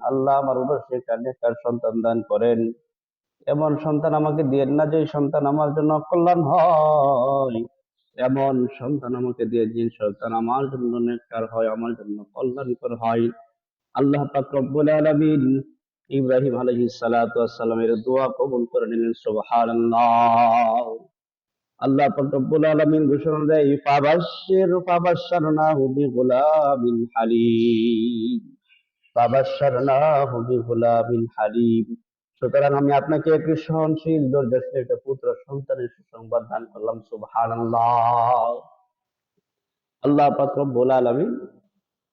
আল্লাহ আমার উদ্দেশ্যে একটা নেককার সন্তান দান করেন? এমন সন্তান আমাকে দিয়েন না যে সন্তান আমার জন্য কল্যাণ হয়। এমন সন্তান আমাকে দিয়ে যে সন্তান আমার জন্য নেককার হয়, আমার জন্য কল্যাণকর হয়। আল্লাহ পাক রব্বুল আলামিন ইব্রাহিম আলাইহিস সালাতু সালামের দোয়া কবুল করে নিলেন, সুবহানাল্লাহ। আল্লাহ পাক রব্বুল আলামিন ঘোষণা দেয়, ফাবাশশির ফাবাশশারনাহু বিগুলামিন হালিম। সুতরাং আমি আপনাকে একটি সহনশীল একটা পুত্র, সন্তানের সুসংবাদ দান করলাম আল্লাহ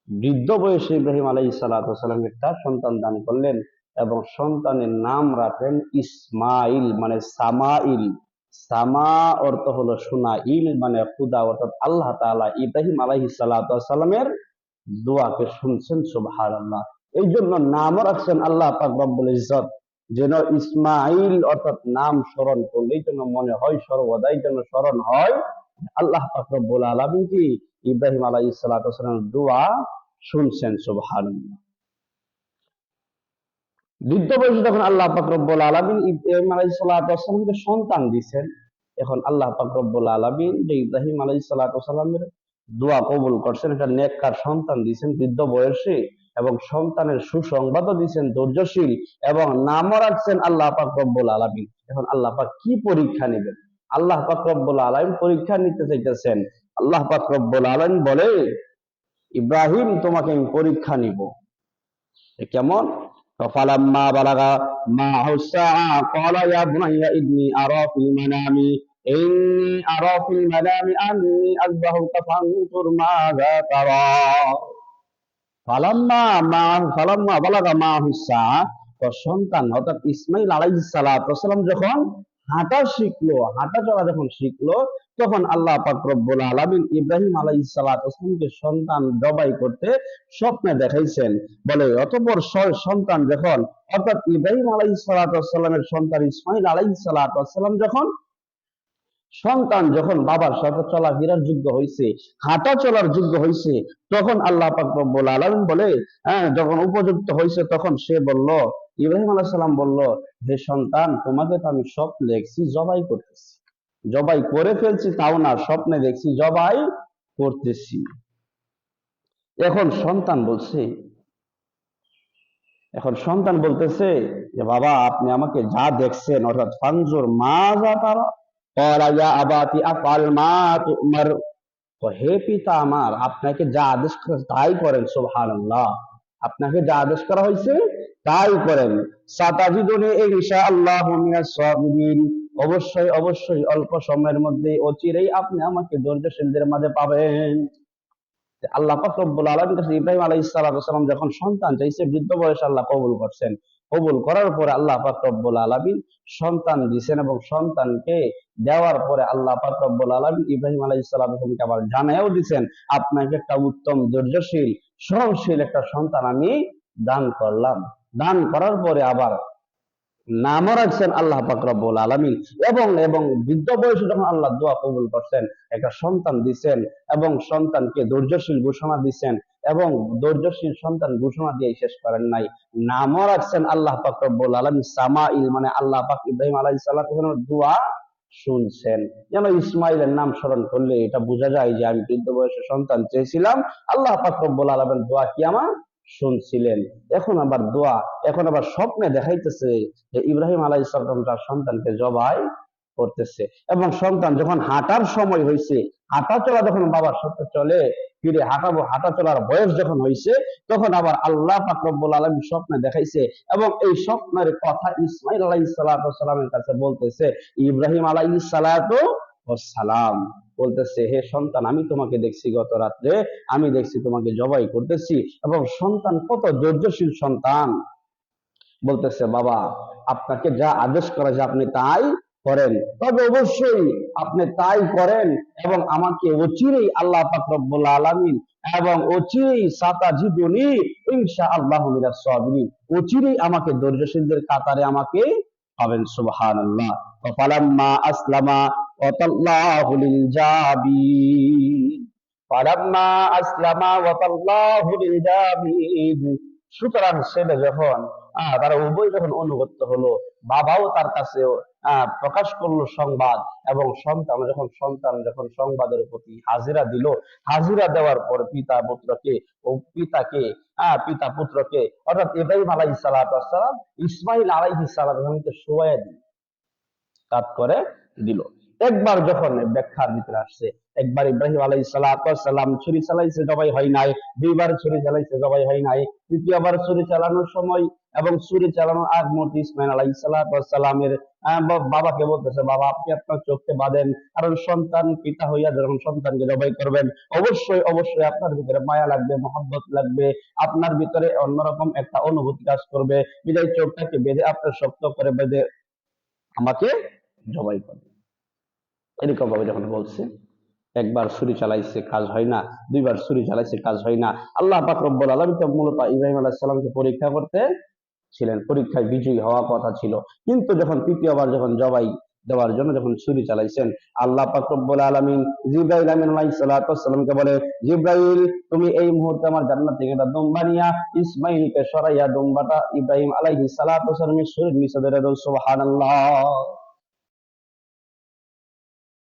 বৃদ্ধ বয়সে ইব্রাহিম আলাইহিস সালাতু ওয়াস তার সন্তান দান করলেন এবং সন্তানের নাম রাখলেন ইসমাইল মানে সামাইল সামা অর্থ হলো সোনা ইল মানে খুদা, অর্থাৎ আল্লাহ তাআলা ইব্রাহিম আলাইহিস সালাতু ওয়াস সালামের দোয়াকে শুনছেন, সুবহানাল্লাহ। এই জন্য নামও রাখছেন আল্লাহ পাক রব্বুল ইজ্জত। যেন ইসমাইল অর্থাৎ নাম স্মরণ করলেই যেন মনে হয় সর্বদাই যেন স্মরণ হয়। আল্লাহ পাক রব্বুল আলামিন কি ইব্রাহিম ওয়াস সালামের দোয়া শুনছেন, সুবহানাল্লাহ। বৃদ্ধ বয়সে যখন আল্লাহ পাক রব্বুল আলামিন ইব্রাহিম আলাইহিস সালাতু সন্তান দিয়েছেন এখন আল্লাহ পাক রব্বুল আলামিন যে ইব্রাহিম ওয়াস সালামের দোয়া কবুল করছেন একটা নেককার সন্তান দিয়েছেন বৃদ্ধ বয়সে এবং সন্তানের সুসংবাদও দিয়েছেন ধৈর্যশীল এবং নামও রাখছেন আল্লাহ পাক রব্বুল আলামিন এখন আল্লাহ পাক কি পরীক্ষা নেবেন আল্লাহ পাক রব্বুল আলামিন পরীক্ষা নিতে চাইতেছেন আল্লাহ পাক রব্বুল আলামিন বলে ইব্রাহিম তোমাকে আমি পরীক্ষা নিব এ কেমন فلما بلغ معه الساعة قال يا بني إني أرى في المنام إني أرى في المنام أني أذبحك فانظر ماذا ترى ফালাম্মা মা ফালাম্মা বালাগা মা হুসা তো সন্তান অর্থাৎ ইসমাইল আলাইহিস সালাতু ওয়াসালাম যখন হাঁটা শিখলো হাঁটা চলা যখন শিখলো তখন আল্লাহ পাক রব্বুল আলামিন ইব্রাহিম আলাইহিস সালাতু ওয়াসালামকে সন্তান জবাই করতে স্বপ্নে দেখাইছেন বলে অতঃপর স- সন্তান যখন অর্থাৎ ইব্রাহিম আলাইহিস সালাতু ওয়াসালামের সন্তান ইসমাইল আলাইহিস সালাতু ওয়াসালাম যখন সন্তান যখন বাবার সাথে চলাফেরার যোগ্য হয়েছে হাঁটা চলার যোগ্য হয়েছে তখন আল্লাহ পাক রব্বুল আলামিন বলে হ্যাঁ যখন উপযুক্ত হয়েছে তখন সে বলল, ইব্রাহিম আলাইহিস সালাম বলল, হে সন্তান, তোমাকে তো আমি স্বপ্নে দেখছি, জবাই করতেছি। জবাই করে ফেলছি, তাও না, স্বপ্নে দেখছি, জবাই করতেছি। এখন সন্তান বলছে, এখন সন্তান বলতেছে যে, বাবা, আপনি আমাকে যা দেখছেন, অর্থাৎ ফানজুর মা যা তারা আপনাকে যা আদেশ তাই করেন, সুবহানাল্লাহ। আপনাকে যা আদেশ করা হয়েছে তাই করেন। মিনাস সাবিরিন। অবশ্যই অবশ্যই অল্প সময়ের মধ্যে অচিরেই আপনি আমাকে ধৈর্যশীলদের মাঝে পাবেন। আল্লাহ পাক রব্বুল কাছে ইব্রাহিম আলাইহিস যখন সন্তান চাইছে, বৃদ্ধ বয়সে আল্লাহ কবুল করছেন। কবুল করার পরে আল্লাহ পাক রব্বুল আলামিন সন্তান দিয়েছেন এবং সন্তানকে দেওয়ার পরে আল্লাহ পাক রব্বুল আলামিন ইব্রাহিম আলাইহিস সালাতু আবার জানায়ও দিয়েছেন আপনাকে একটা উত্তম, ধৈর্যশীল, সহনশীল একটা সন্তান আমি দান করলাম। দান করার পরে আবার নামও রাখছেন আল্লাহ পাক রব্বুল আলামিন এবং এবং বৃদ্ধ বয়সে যখন আল্লাহ দোয়া কবুল করছেন, একটা সন্তান দিছেন এবং সন্তানকে ধৈর্যশীল ঘোষণা দিছেন এবং ধৈর্যশীল সন্তান ঘোষণা দিয়ে শেষ করেন নাই। নামও রাখছেন আল্লাহ পাক রব্বুল আলামিন সামাইল মানে আল্লাহ পাক ইব্রাহিম আলাইহিস সালামের দোয়া শুনছেন। যেন ইসমাইলের নাম স্মরণ করলে এটা বোঝা যায় যে আমি বৃদ্ধ বয়সে সন্তান চেয়েছিলাম, আল্লাহ পাক রব্বুল আলামিন দোয়া কি আমার শুনছিলেন। এখন আবার দোয়া, এখন আবার স্বপ্নে দেখাইতেছে যে ইব্রাহিম আলাইহিস সালাম তার সন্তানকে জবাই করতেছে। এবং সন্তান যখন হাঁটার সময় হয়েছে হাঁটা চলা যখন বাবার সাথে চলে, ফিরে হাঁটাবো, হাঁটা চলার বয়স যখন হয়েছে তখন আবার আল্লাহ পাক রব্বুল আলামিন স্বপ্নে দেখাইছে এবং এই স্বপ্নের কথা ইসমাইল আলাইহিস সালাতু সালামের কাছে বলতেছে, ইব্রাহিম আলাইহিস সালাতু সালাম। বলতেছে, হে সন্তান, আমি তোমাকে দেখছি গত রাত্রে, আমি দেখছি তোমাকে জবাই করতেছি এবং সন্তান কত ধৈর্যশীল সন্তান। বলতেছে, বাবা, আপনাকে যা আদেশ করা যায় আপনি তাই করেন। তবে অবশ্যই আপনি তাই করেন এবং আমাকে অচিরেই আল্লাহ পাক রব্বুল আলামিন এবং অচিরেই সাতা জিদুনি ইনশাআল্লাহ মিনাস সাবিরিন। অচিরেই আমাকে ধৈর্যশীলদের কাতারে আমাকে পাবেন আসলামা ওয়াতাল্লাহু লিল জাবিন। আসলামা ওয়াতাল্লাহু লিল জাবিন। সুতরাং ছেলে যখন তারা উভয় যখন অনুগত্য হলো বাবাও তার কাছে প্রকাশ করল সংবাদ এবং সন্তান যখন সন্তান যখন সংবাদের প্রতি হাজিরা দিল হাজিরা দেওয়ার পর পিতা পুত্রকে ও পিতাকে আহ, পিতা পুত্রকে অর্থাৎ ইব্রাহিম আলাইহিস সালাম ইসমাইল আলাইহিস সালামকে শোয়া দিল কাত করে দিল। একবার যখন ব্যাখ্যার ভিতরে আসছে, একবার ইব্রাহিম আলাই সালাম ছুরি চালাইছে, জবাই হয় নাই, দুইবার ছুরি চালাইছে, জবাই হয় নাই, তৃতীয়বার ছুরি চালানোর সময় এবং ছুরি চালানোর আগ মুহূর্তে ইসমাইল আলাই সালামের বাবাকে বলতেছে, বাবা, আপনি আপনার চোখকে বাঁধেন, কারণ সন্তান পিতা হইয়া যখন সন্তানকে জবাই করবেন, অবশ্যই অবশ্যই আপনার ভিতরে মায়া লাগবে, মহব্বত লাগবে, আপনার ভিতরে অন্যরকম একটা অনুভূতি কাজ করবে, বিদায় চোখটাকে বেঁধে আপনার শক্ত করে বেঁধে আমাকে জবাই করে এরকম ভাবে যখন বলছে, একবার ছুরি চালাইছে, কাজ হয় না। দুইবার ছুরি চালাইছে, কাজ হয় না। আল্লাহ পাক রব্বুল তো মূলত ইব্রাহিম আলাইহিস সালামকে পরীক্ষা করতে ছিলেন। পরীক্ষায় বিজয়ী হওয়া কথা ছিল। কিন্তু যখন তৃতীয়বার যখন জবাই দেওয়ার জন্য যখন ছুরি চালাইছেন, আল্লাহ পাক আলামিন জিব্রাইল আমিন আলাইহিস বলে, জিব্রাইল, তুমি এই মুহূর্তে আমার জান্নাত থেকে একটা দুম্বা নিয়া, ইসমাইলকে সরাইয়া দুম্বাটা ইব্রাহিম আলাইহিস সালাতু সালামের শরীর নিচে ধরে দাও, সুবহানাল্লাহ।